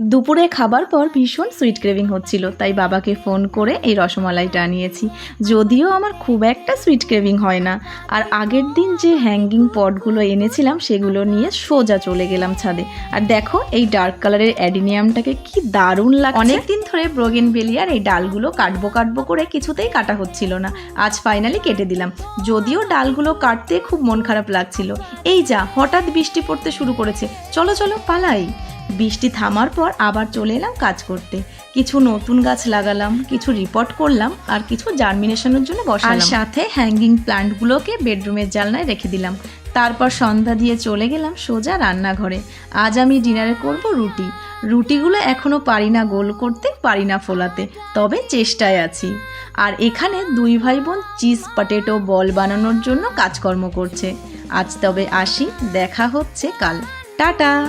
দুপুরে খাবার পর ভীষণ সুইট ক্রেভিং হচ্ছিল, তাই বাবাকে ফোন করে এই রসমালাইটা আনিয়েছি। যদিও আমার খুব একটা সুইট ক্রেভিং হয় না। আর আগের দিন যে হ্যাঙ্গিং পটগুলো এনেছিলাম, সেগুলো নিয়ে সোজা চলে গেলাম ছাদে। আর দেখো, এই ডার্ক কালারের অ্যাডিনিয়ামটাকে কি দারুণ লাগে অনেক দিন ধরে ব্রোগেন বেলিয়ার এই ডালগুলো কাটবো কাটবো করে কিছুতেই কাটা হচ্ছিল না। আজ ফাইনালি কেটে দিলাম। যদিও ডালগুলো কাটতে খুব মন খারাপ লাগছিল। এই যা, হঠাৎ বৃষ্টি পড়তে শুরু করেছে। চলো চলো, পালাই। বৃষ্টি থামার পর আবার চলে এলাম কাজ করতে। কিছু নতুন গাছ লাগালাম, কিছু রিপোর্ট করলাম, আর কিছু জার্মিনেশনের জন্য বসালাম। আর সাথে হ্যাঙ্গিং প্লান্টগুলোকে বেডরুমের জালনায় রেখে দিলাম। তারপর সন্ধ্যা দিয়ে চলে গেলাম সোজা রান্নাঘরে। আজ আমি ডিনারে করব রুটি। রুটিগুলো এখনও পারি না গোল করতে, পারি না ফোলাতে, তবে চেষ্টায় আছি। আর এখানে দুই ভাই বোন চিজ পটেটো বল বানানোর জন্য কাজকর্ম করছে। আজ তবে আসি, দেখা হচ্ছে কাল। টাটা!